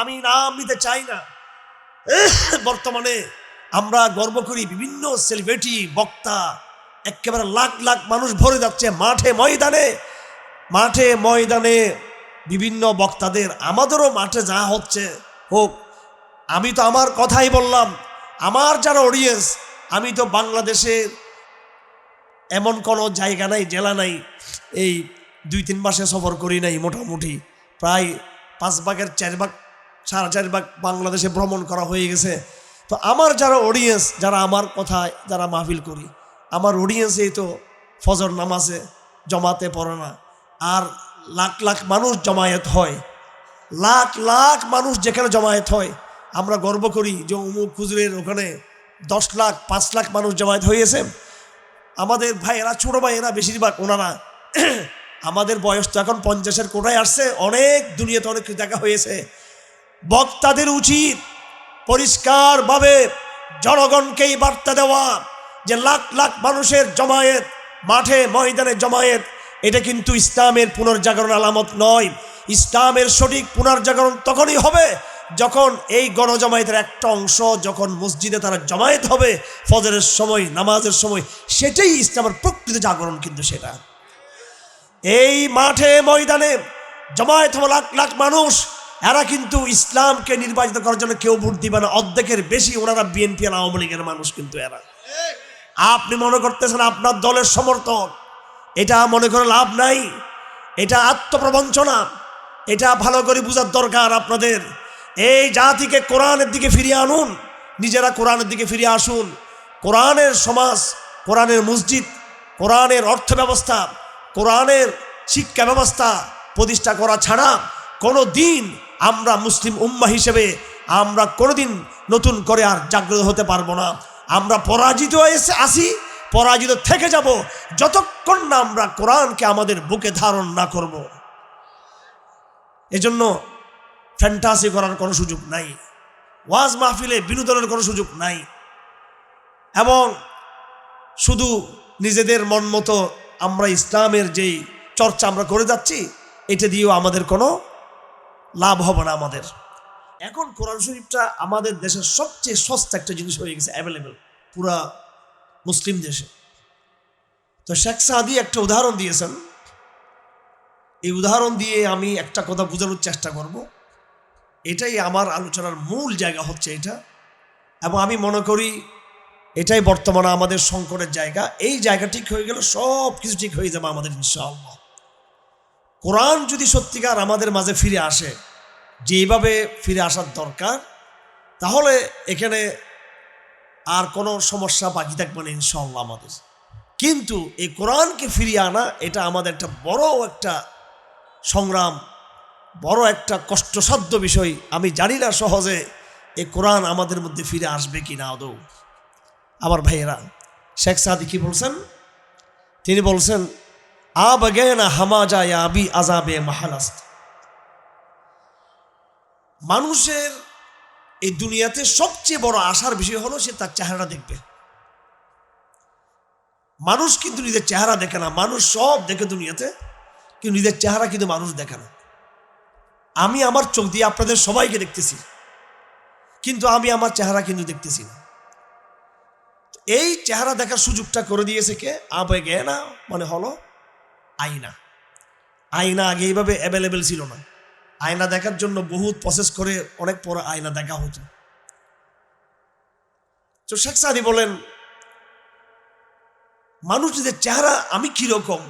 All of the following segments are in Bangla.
আমি নাম নিতে চাই না। বর্তমানে আমরা গর্ব করি বিভিন্ন সেলিব্রিটি বক্তা, একেবারে লাখ লাখ মানুষ ভরে যাচ্ছে মাঠে ময়দানে। মাঠে ময়দানে বিভিন্ন বক্তাদের, আমাদেরও মাঠে যা হচ্ছে, হোক, আমি তো আমার কথাই বললাম, আমার যারা অডিয়েন্স আমি তো বাংলাদেশের এমন কোনো জায়গা নাই, জেলা নাই, এই দুই তিন মাসে সফর করি নাই মোটামুটি, প্রায় পাঁচ ভাগের চার ভাগ সাড়ে চার ভাগ বাংলাদেশে ভ্রমণ করা হয়ে গেছে। তো আমার যারা অডিয়েন্স যারা আমার কথায় যারা মাহফিল করি, আমার অডিয়েন্সেই তো ফজর নামাজে জমাতে পড়ে না। আর লাখ লাখ মানুষ জমায়েত হয়। লাখ লাখ মানুষ যেখানে জমায়েত হয়, আমরা গর্ব করি যে অমুক হুজুরের ওখানে দশ লাখ, পাঁচ লাখ মানুষ জমায়েত হয়েছে। আমাদের ভাইয়েরা, ছোট ভাইয়েরা বেশিরভাগ ওনারা আমাদের বয়স তো এখন পঞ্চাশের কোটায় আসছে, অনেক দুনিয়াতে অনেক দেখা হয়েছে। বক্তাদের উচিত পরিষ্কারভাবে জনগণকেই বার্তা দেওয়া যে লাখ লাখ মানুষের জমায়েত, মাঠে, ময়দানে জমায়েত, এটা কিন্তু ইসলামের পুনর্জাগরণ আলামত নয়। ইসলামের সঠিক পুনর্জাগরণ তখনই হবে যখন এই গণজমায়েতের একটা অংশ যখন মসজিদে তারা জমায়েত হবে, ফজরের সময়, নামাজের সময়, সেটাই ইসলামের প্রকৃত জাগরণ কিন্তু সেটা। এই মাঠে, ময়দানে জমায়েত হব লাখ লাখ মানুষ এরা কিন্তু ইসলামকে নির্বাচিত করার জন্য কেউ ভোট দিবে না। অর্ধেকের বেশি ওনারা বিএনপি আর আওয়ামী লীগের মানুষ কিন্তু এরা। আপনি মনে করতেছেন আপনার দলের সমর্থক, এটা মনে করে লাভ নাই, এটা আত্মপ্রবঞ্চনা, এটা ভালো করে বোঝার দরকার আপনাদের। এই জাতিকে কোরআনের দিকে ফিরিয়ে আনুন, নিজেরা কোরআনের দিকে ফিরে আসুন। কোরআনের সমাজ, কোরআনের মসজিদ, কোরআনের অর্থ ব্যবস্থা কোরআনের শিক্ষা ব্যবস্থা প্রতিষ্ঠা করা ছাড়া কোনো দিন আমরা মুসলিম উম্মা হিসেবে আমরা কোনোদিন নতুন করে আর জাগ্রত হতে পারব না। আমরা পরাজিত এসে আসি, পরাজিত থেকে যাব, যতক্ষণ না আমরা কোরআনকে আমাদের বুকে ধারণ না করব। এজন্য ফ্যান্টাসি করার কোনো সুযোগ নাই। ওয়াজ মাহফিলে বিনোদনের কোনো সুযোগ নাই। এবং শুধু নিজেদের মন মতো আমরা ইসলামের যেই চর্চা আমরা করে যাচ্ছি, এটা দিয়েও আমাদের কোনো লাভ হবে না আমাদের। এখন কোরআন শরীফটা আমাদের দেশের সবচেয়ে সস্তা একটা জিনিস হয়ে গেছে অ্যাভেলেবেল পুরা মুসলিম দেশে। তো শেখ সাদি একটা উদাহরণ দিয়েছেন। এই উদাহরণ দিয়ে আমি একটা কথা বোঝানোর চেষ্টা করব। এটাই আমার আলোচনার মূল জায়গা হচ্ছে এটা। এবং আমি মনে করি এটাই বর্তমানে আমাদের সংকটের জায়গা। এই জায়গা ঠিক হয়ে গেলে সব কিছু ঠিক হয়ে যাবে আমাদের ইনশাআল্লাহ। কোরআন যদি সত্যিকার আমাদের মাঝে ফিরে আসে যেইভাবে ফিরে আসার দরকার, তাহলে এখানে আর কোনো সমস্যা বাকি থাকবে না ইনশাল্লাহ আমাদের। কিন্তু এই কোরআনকে ফিরিয়ে আনা, এটা আমাদের একটা বড় একটা সংগ্রাম, বড় একটা কষ্টসাধ্য বিষয়। আমি জানি না সহজে এই কোরআন আমাদের মধ্যে ফিরে আসবে কি না আদৌ। আমার ভাইয়েরা, শেখ সাদি কি বলছেন? তিনি বলছেন আব গেনা হামা যায় আবি আজাবে মাহালাস্ত মানুষের এই দুনিয়াতে সবচেয়ে বড় আশার বিষয় হলো সে তার চেহারা দেখবে। মানুষ কিন্তু নিজের চেহারা দেখে না, মানুষ সব দেখে দুনিয়াতে, কিন্তু নিজের চেহারা কিন্তু মানুষ দেখে না। আমি আমার চোখ দিয়ে আপনাদের সবাইকে দেখতেছি, কিন্তু আমি আমার চেহারা কিন্তু দেখতেছি না। এই চেহারা দেখার সুযোগটা করে দিয়েছে কে? আবে গে না মানে হলো আয়না। আয়না আগে এইভাবে অ্যাভেলেবেল ছিল না। আয়না দেখার জন্য বহুত প্রসেস করে অনেক পরে আয়না দেখা হতো। তো শেখ সাদি বলেন, মানুষ যে চেহারা আমি কীরকম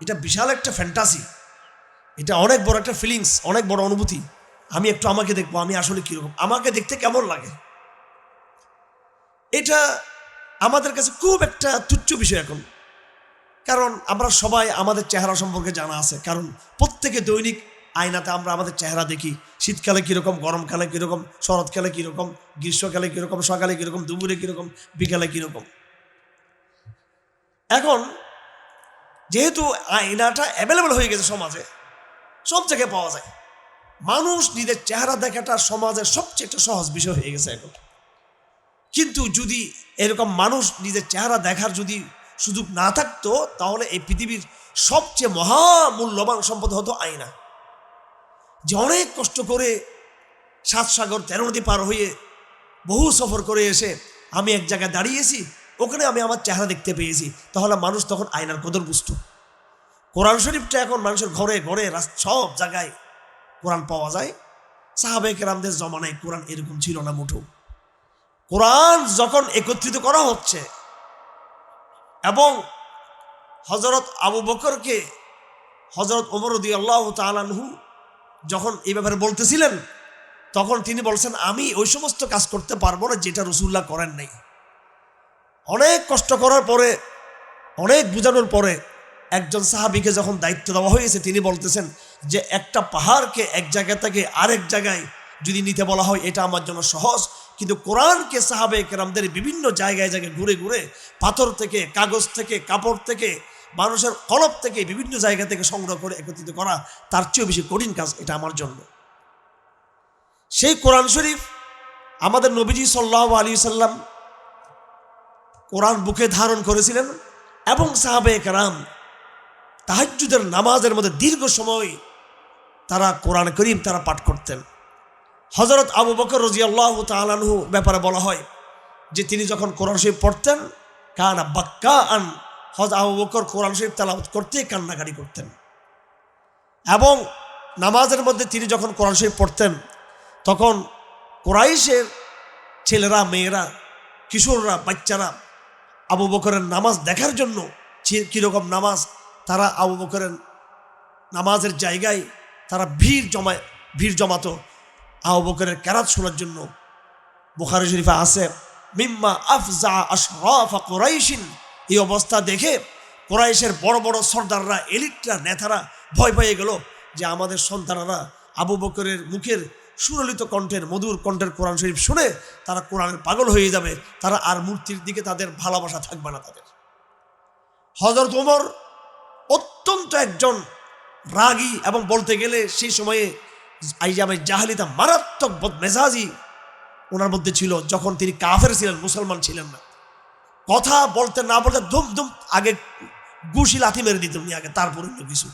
এটা বিশাল একটা ফ্যান্টাসি এটা অনেক বড় একটা ফিলিংস অনেক বড় অনুভূতি। আমি একটু আমাকে দেখব, আমি আসলে কীরকম আমাকে দেখতে কেমন লাগে? এটা আমাদের কাছে খুব একটা তুচ্ছ বিষয় এখন। কারণ আমরা সবাই আমাদের চেহারা সম্পর্কে জানা আছে। কারণ প্রত্যেকে দৈনিক আয়নাতে আমরা আমাদের চেহারা দেখি। শীতকালে কীরকম, গরমকালে কীরকম, শরৎকালে কীরকম, গ্রীষ্মকালে কীরকম, সকালে কীরকম, দুপুরে কীরকম, বিকালে কীরকম। এখন যেহেতু আয়নাটা অ্যাভেলেবেল হয়ে গেছে সমাজে, সব জায়গায় পাওয়া যায়। মানুষ নিজের চেহারা দেখাটা সমাজের সবচেয়ে একটা সহজ বিষয় হয়ে গেছে এখন। কিন্তু যদি এরকম মানুষ নিজের চেহারা দেখার যদি সুযোগ না থাকতো, তাহলে এই পৃথিবীর সবচেয়ে মহামূল্যবান সম্পদ হতো আয়না। যে অনেক কষ্ট করে সাত সাগর, তেরো নদী পার হয়ে বহু সফর করে এসে আমি এক জায়গায় দাঁড়িয়েছি, ওখানে আমি আমার চেহারা দেখতে পেয়েছি। তাহলে মানুষ তখন আয়নার কদর বুঝত। কোরআন শরীফটা এখন মানুষের ঘরে ঘরে সব জায়গায় কোরআন পাওয়া যায়। সাহাবেক রামদের জমানায় কোরআন এরকম ছিল না মুঠো কোরআন যখন একত্রিত করা হচ্ছে এবং হজরত আবু বকরকে হজরত ওমর দি আল্লাহ তালানহু যখন এই ব্যাপারে বলতেছিলেন, তখন তিনি বলছেন, আমি ওই সমস্ত কাজ করতে পারব না যেটা রসুল্লাহ করেন নাই। অনেক কষ্ট করার পরে, অনেক বোঝানোর পরে একজন সাহাবিকে যখন দায়িত্ব দেওয়া হয়েছে, তিনি বলতেছেন যে, একটা পাহাড়কে এক জায়গা থেকে আরেক জায়গায় যদি নিতে বলা হয়, এটা আমার জন্য সহজ। কিন্তু কোরআনকে সাহাবে কেরামদের বিভিন্ন জায়গায় জায়গায় ঘুরে ঘুরে পাথর থেকে, কাগজ থেকে, কাপড় থেকে, মানুষের কলপ থেকে বিভিন্ন জায়গা থেকে সংগ্রহ করে একত্রিত করা তার চেয়েও বেশি কঠিন কাজ এটা আমার জন্য। সেই কোরআন শরীফ আমাদের নবীজি সাল্লাহ আলী সাল্লাম কোরআন বুকে ধারণ করেছিলেন এবং সাহাবে কেরাম তাহাজ্জুদের নামাজের মধ্যে দীর্ঘ সময় তারা কোরআন করিম তারা পাঠ করতেন। হজরত আবু বকর রজিয়াল্লাহ তালানহু ব্যাপারে বলা হয় যে তিনি যখন কোরআন শরীফ পড়তেন, কানা বাক্কা আন হজ আবু বকর কোরআন শরীফ তালাবত করতে কান্নাকাটি করতেন। এবং নামাজের মধ্যে তিনি যখন কোরআন শরীফ পড়তেন, তখন কোরাইশের ছেলেরা, মেয়েরা, কিশোররা, বাচ্চারা আবু বকরের নামাজ দেখার জন্য কীরকম নামাজ, তারা আবু বকরের নামাজের জায়গায় তারা ভিড় জমায়, ভিড় জমাতো। আবু বকরের ক্যারাত শোনার জন্য বুখারি শরীফা আছে, মিম্মা আফজা আশরাফা কোরাইশিন। এই অবস্থা দেখে কোরাইশের বড় বড় সর্দাররা, এলিটরা, নেতারা ভয় পেয়ে গেল যে আমাদের সন্তানরা আবু বকরের মুখের সুরলিত কণ্ঠের, মধুর কণ্ঠের কোরআন শরীফ শুনে তারা কোরআনের পাগল হয়ে যাবে। তারা আর মূর্তির দিকে তাদের ভালোবাসা থাকবে না তাদের। হজরত ওমর অত্যন্ত একজন রাগী এবং বলতে গেলে সেই সময়ে আইজামের জাহালিতা মারাত্মক মেজাজি ওনার মধ্যে ছিল, যখন তিনি কাফের ছিলেন, মুসলমান ছিলেন না। কথা বলতে না বলতে ধুম ধুম আগে গুশি লাথি মেরে দিত উনি আগে, তারপরে অন্য কিছু।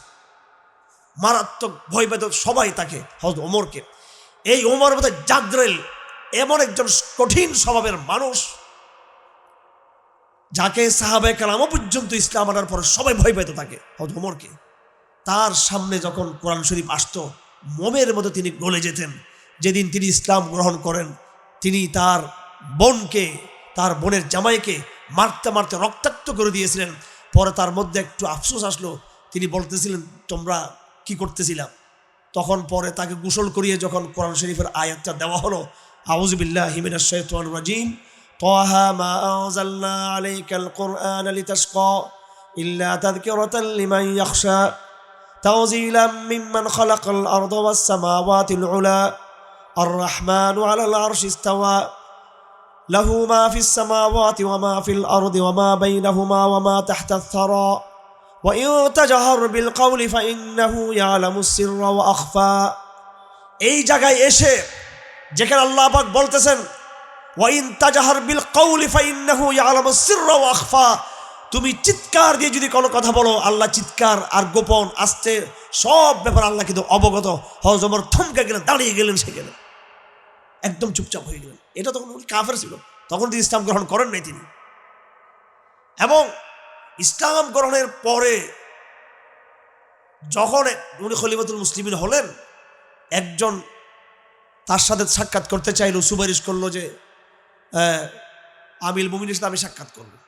মারাত্মক ভয় পেত সবাই তাকে হজরত ওমরকে। এই ওমর মধ্যে জাদ্রেল এমন একজন কঠিন স্বভাবের মানুষ, যাকে সাহাবে কালামও পর্যন্ত ইসলাম আনার পরে সবাই ভয় পেত তাকে হজরত ওমরকে। তার সামনে যখন কোরআন শরীফ আসতো মোমের মতো তিনি গলে যেতেন যেদিন তিনি ইসলাম গ্রহণ করেন তিনি তার বোনকে তার বোনের জামাইকে মারতে মারতে রক্তাক্ত করে দিয়েছিলেন পরে তার মধ্যে একটু আফসোস আসলো তিনি বলতেছিলেন তোমরা কি করতেছিলাম তখন পরে তাকে গোসল করিয়ে যখন কোরআন শরীফের আয়াতটা দেওয়া হলো আউজবিল্লাহ হিমিনাশ শাইতানির রাজিম طه ما أنزلنا عليك القرآن لتشقى إلا تذكرة لمن يخشى توزيلا ممن خلق الأرض والسماوات العلى الرحمن على العرش استوى له ما في السماوات وما في الأرض وما بينهما وما تحت الثرى وإن تجهر بالقول فإنه يعلم السر وأخفى এই জায়গায় এসে যেখানে আল্লাহ পাক বলতেছেন ওয়াইন তাজাহার বিল কৌলি ফাইন্নাহু ইয়ালামু সিররা ওয়া আখফা তুমি চিৎকার দিয়ে যদি কোনো কথা বলো, আল্লাহ চিৎকার আর গোপন আসতে সব ব্যাপার আল্লাহ কিন্তু অবগত। হজমর থমকে গেলেন, দাঁড়িয়ে গেলেন সেখানে। একদম চুপচাপ হয়ে গেলেন। এটা তখন উনি কাফের ছিল। তখন তিনি ইসলাম গ্রহণ করেন নাই তিনি। এবং ইসলাম গ্রহণের পরে যখন উনি খলিফাতুল মুসলিমিন হলেন, একজন তার সাথে সাক্ষাৎ করতে চাইলো, সুপারিশ করল যে আমিল মুমিনের সাথে আমি সাক্ষাৎ করব।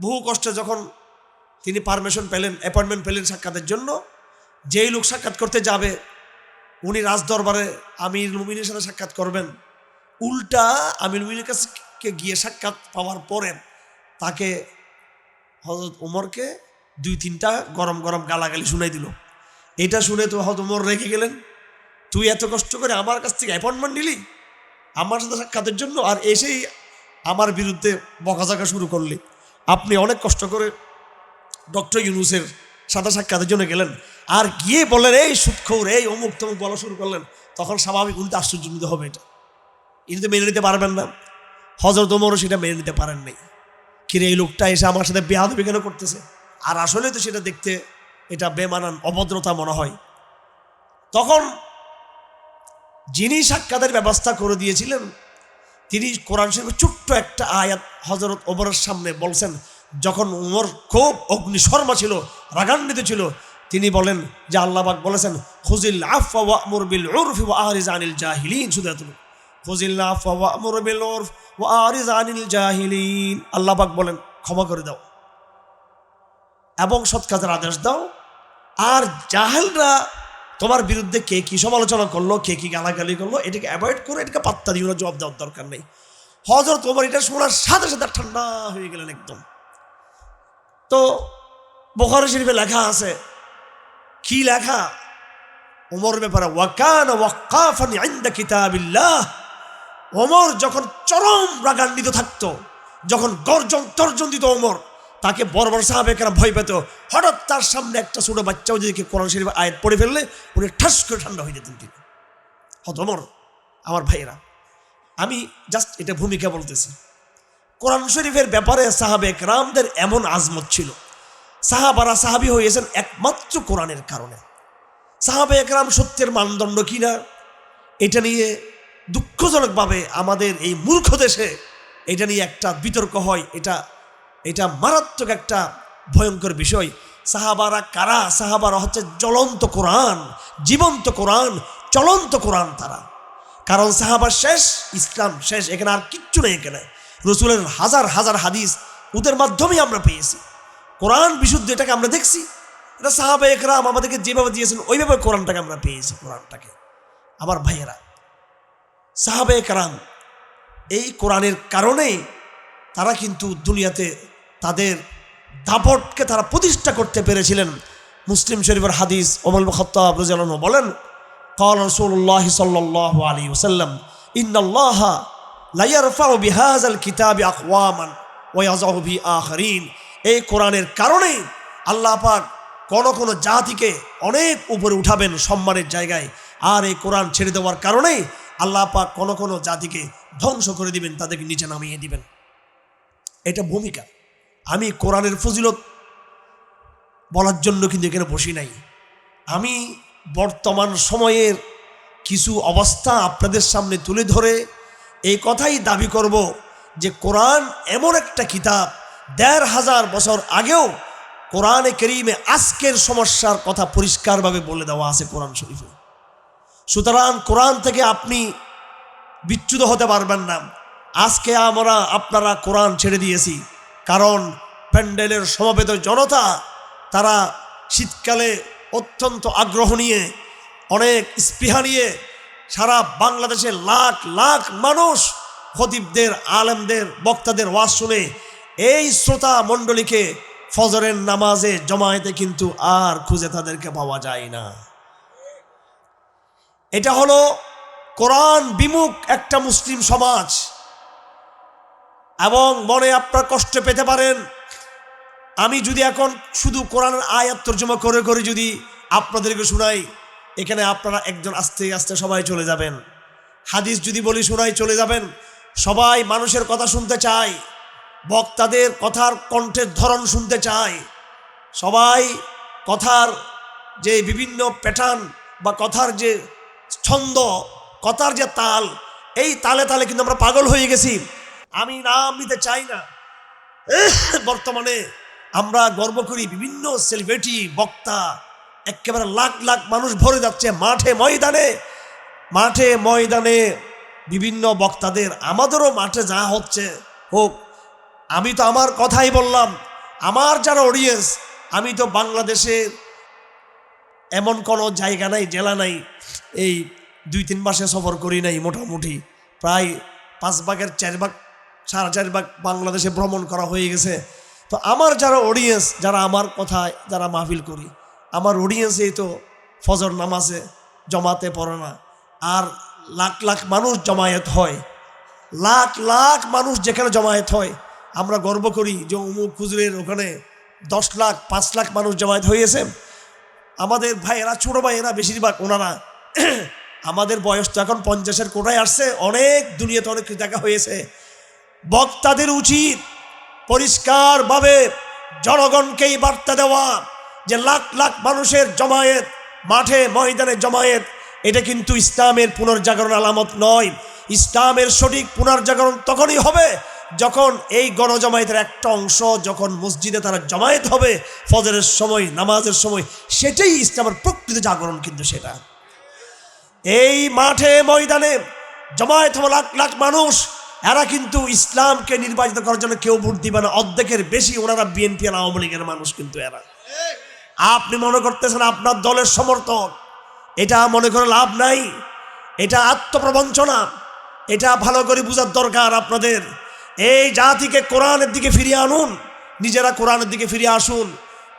বহু কষ্টে যখন তিনি পারমিশন পেলেন অ্যাপয়েন্টমেন্ট পেলেন সাক্ষাতের জন্য, যেই লোক সাক্ষাৎ করতে যাবে, উনি রাজদরবারে আমির মুমিনের সাথে সাক্ষাৎ করবেন। উল্টা আমির মুমিনের কাছে গিয়ে সাক্ষাৎ পাওয়ার পরে তাকে হজরত উমরকে দুই তিনটা গরম গরম গালাগালি শুনাই দিল। এটা শুনে তো হজরত উমর রেখে গেলেন। তুই এত কষ্ট করে আমার কাছ থেকে অ্যাপয়েন্টমেন্ট নিলি? আমার সাথে সাক্ষাতের জন্য? আর এসেই আমার বিরুদ্ধে বকাঝাকা শুরু করলি। আপনি অনেক কষ্ট করে ডক্টর ইউনুসের সাথে সাক্ষাতের জন্য গেলেন আর গিয়ে বললেন, এই সুৎখৌর, এই অমুক তমুক বলা শুরু করলেন। তখন স্বাভাবিক উনি তো আশ্চর্যজনিত হবে এটা। ইনি তো মেনে নিতে পারবেন না। হজরত ওমরও সেটা মেনে নিতে পারেন নাই। কিরে, এই লোকটা এসে আমার সাথে বেহাদবি কেন করতেছে? আর আসলে তো সেটা দেখতে এটা বেমানান অভদ্রতা মনে হয়। তখন যিনি সাক্ষাতের ব্যবস্থা করে দিয়েছিলেন তিনি কোরআন শরীফের ছোট্ট একটা আয়াত হজরত ওমরের সামনে বলছেন, যখন উমর খুব অগ্নিশর্মা ছিল, রাগান্বিত ছিল, তিনি বলেন যে আল্লাহবাক বলেছেন খুজিল আফা ওয়া আমর বিল উরফি ওয়া আরিজ আনিল জাহিলিন জাহিলিন আল্লাহবাক বলেন, ক্ষমা করে দাও এবং সৎ কাজের আদেশ দাও। আর জাহেলরা তোমার বিরুদ্ধে কে কি সমালোচনা করল, কে কি গালাগালি করল, এটাকে অ্যাভয়েড করে এটাকে পাত্তা না, জবাব দেওয়ার দরকার নেই। হজরত তোমার এটা শোনার সাথে সাথে ঠান্ডা হয়ে গেলেন একদম। তো বোখারি শরীফে লেখা আছে, কি লেখা? ওমর ব্যাপারে ওয়াকান ওয়াক্কাফানি ইনদা কিতাবিল্লাহ। ওমর যখন চরম রাগান্বিত থাকতো, যখন গর্জন তর্জন দিত ওমর তাকে বড় বড় সাহাবেকেরা ভয় পেত। হঠাৎ তার সামনে একটা ছোট বাচ্চাও যদি কোরআন শরীফ আয়াত পড়ে ফেললে উনি ঠাস করে ঠান্ডা হয়ে যেতেন তিনি হত ওমর, আমার ভাইয়েরা, আমি জাস্ট এটা ভূমিকা বলতেছি। কোরআন শরীফের ব্যাপারে সাহাবেক রামদের এমন আজমত ছিল। সাহাবারা সাহাবি হয়েছেন একমাত্র কোরআনের কারণে। সাহাবে একরাম সত্যের মানদণ্ড কিনা এটা নিয়ে দুঃখজনকভাবে আমাদের এই মূর্খ দেশে এটা নিয়ে একটা বিতর্ক হয়, এটা এটা মারাত্মক একটা ভয়ঙ্কর বিষয়। সাহাবারা কারা? সাহাবারা হচ্ছে জ্বলন্ত কোরআন, জীবন্ত কোরআন, চলন্ত কোরআন তারা। কারণ সাহাবার শেষ, ইসলাম শেষ, এখানে আর কিচ্ছু নেই এখানে। রসুলের হাজার হাজার হাদিস ওদের মাধ্যমেই আমরা পেয়েছি। কোরআন বিশুদ্ধ এটাকে আমরা দেখছি। এটা সাহাবা একরাম আমাদেরকে যেভাবে দিয়েছেন, ওইভাবে কোরআনটাকে আমরা পেয়েছি, কোরআনটাকে। আমার ভাইয়েরা, সাহাবা একরাম এই কোরআনের কারণেই তারা কিন্তু দুনিয়াতে তাদের দাপটকে তারা প্রতিষ্ঠা করতে পেরেছিলেন মুসলিম শরীফের হাদিস ওমল খত্তাব রাজিয়াল্লাহু বলেন قال رسول الله صلى الله عليه وسلم إن الله لا يرفع بهذا الكتاب أقواما ويضع به آخرين এই কোরআনের কারণে আল্লাহ পাক কোন কোন জাতিকে অনেক উপরে উঠাবেন সম্মানের জায়গায় আর এই কোরআন ছেড়ে দেওয়ার কারণেই আল্লাহ পাক কোন কোন জাতিকে ধ্বংস করে দিবেন তাদেরকে নিচে নামিয়ে দিবেন এটা ভূমিকা আমি কোরআনের ফজিলত বলার জন্য কিন্তু এখানে বসি নাই। আমি বর্তমান সময়ের কিছু অবস্থা আপনাদের সামনে তুলে ধরে এই কথাই দাবি করব যে কোরআন এমন একটা কিতাব দেড় হাজার বছর আগেও কোরআনে করিমে আজকের সমস্যার কথা পরিষ্কারভাবে বলে দেওয়া আছে কোরআন শরীফে। সুতরাং কোরআন থেকে আপনি বিচ্যুত হতে পারবেন না। আজকে আমরা আপনারা কোরআন ছেড়ে দিয়েছি। কারণ প্যান্ডেলের সমবেত জনতা, তারা শীতকালে অত্যন্ত আগ্রহ নিয়ে, অনেক স্পৃহা নিয়ে সারা বাংলাদেশে লাখ লাখ মানুষ খতিবদের, আলেমদের, বক্তাদের ওয়াজ শুনে এই শ্রোতা মণ্ডলীকে ফজরের নামাজে জমায়েতে কিন্তু আর খুঁজে তাদেরকে পাওয়া যায় না। এটা হলো কোরআন বিমুখ একটা মুসলিম সমাজ। এবং মনে আপনার কষ্ট পেতে পারেন। আমি যদি এখন শুধু কোরআনের আয়াত তর্জমা করে করে যদি আপনাদেরকে শোনাই, এখানে আপনারা একজন আস্তে আস্তে সবাই চলে যাবেন। হাদিস যদি বলি শোনাই, চলে যাবেন। সবাই মানুষের কথা শুনতে চায়, বক্তাদের কথার কণ্ঠের ধরন শুনতে চায়। সবাই কথার যে বিভিন্ন প্যাটার্ন বা কথার যে ছন্দ, কথার যে তাল, এই তালে তালে কিন্তু আমরা পাগল হয়ে গেছি। আমি নাম নিতে চাই না। বর্তমানে আমরা গর্ব করি বিভিন্ন সেলিব্রিটি বক্তা, একেবারে লাখ লাখ মানুষ ভরে যাচ্ছে মাঠে ময়দানে। মাঠে ময়দানে বিভিন্ন বক্তাদের, আমাদেরও মাঠে যা হচ্ছে হোক। আমি তো আমার কথাই বললাম, আমার যারা অডিয়েন্স আমি তো বাংলাদেশের এমন কোনো জায়গা নাই, জেলা নাই, এই দুই তিন মাসে সফর করি নাই মোটামুটি। প্রায় পাঁচ ভাগের চার ভাগ সাড়ে চার ভাগ বাংলাদেশে ভ্রমণ করা হয়ে গেছে। তো আমার যারা অডিয়েন্স যারা আমার কথায় যারা মাহফিল করি, আমার অডিয়েন্সেই তো ফজর নামাজে জমাতে পড়ে না। আর লাখ লাখ মানুষ জমায়েত হয়। লাখ লাখ মানুষ যেখানে জমায়েত হয়, আমরা গর্ব করি যে অমুক খুজুরের ওখানে দশ লাখ, পাঁচ লাখ মানুষ জমায়েত হয়েছে। আমাদের ভাইয়েরা, ছোটো ভাইয়েরা বেশিরভাগ ওনারা আমাদের বয়স তো এখন পঞ্চাশের কোটায় আসছে, অনেক দুনিয়াতে অনেক দেখা হয়েছে। বক্তাদের উচিত পরিষ্কারভাবে জনগণকেই বার্তা দেওয়া যে লাখ লাখ মানুষের জমায়েত, মাঠে, ময়দানে জমায়েত, এটা কিন্তু ইসলামের পুনর্জাগরণ আলামত নয়। ইসলামের সঠিক পুনর্জাগরণ তখনই হবে যখন এই গণজমায়েতের একটা অংশ যখন মসজিদে তারা জমায়েত হবে, ফজরের সময়, নামাজের সময়, সেটাই ইসলামের প্রকৃত জাগরণ কিন্তু সেটা। এই মাঠে, ময়দানে জমায়েত হব লাখ লাখ মানুষ এরা কিন্তু ইসলামকে নির্বাচিত করার জন্য কেউ ভোট দিবে না। অর্ধেকের বেশি ওনারা বিএনপি আর আওয়ামী লীগের মানুষ কিন্তু এরা। আপনি মনে করতেছেন আপনার দলের সমর্থক, এটা মনে করে লাভ নাই, এটা আত্মপ্রবঞ্চনা, এটা ভালো করে বোঝার দরকার আপনাদের। এই জাতিকে কোরআনের দিকে ফিরিয়ে আনুন, নিজেরা কোরআনের দিকে ফিরে আসুন।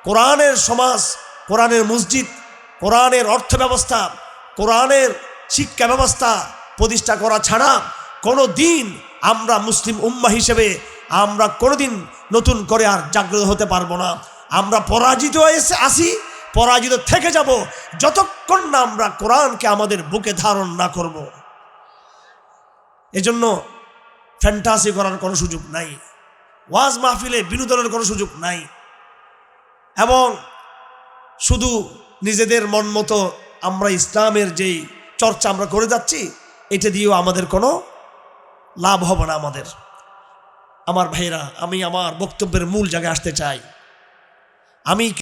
কোরআনের সমাজ, কোরআনের মসজিদ, কোরআনের অর্থ ব্যবস্থা কোরআনের শিক্ষা ব্যবস্থা প্রতিষ্ঠা করা ছাড়া কোনো দিন আমরা মুসলিম উম্মা হিসেবে আমরা কোনোদিন নতুন করে আর জাগ্রত হতে পারব না। আমরা পরাজিত এসে আসি, পরাজিত থেকে যাব, যতক্ষণ না আমরা কোরআনকে আমাদের বুকে ধারণ না করব। এজন্য ফ্যান্টাসি করার কোনো সুযোগ নাই। ওয়াজ মাহফিলে বিনোদনের কোনো সুযোগ নাই। এবং শুধু নিজেদের মন মতো আমরা ইসলামের যেই চর্চা আমরা করে যাচ্ছি, এটা দিয়েও আমাদের কোনো লাভ হবে না আমাদের। আমার ভাইরা আমি আমার বক্তব্যের মূল জায়গায় আসতে চাই। আমি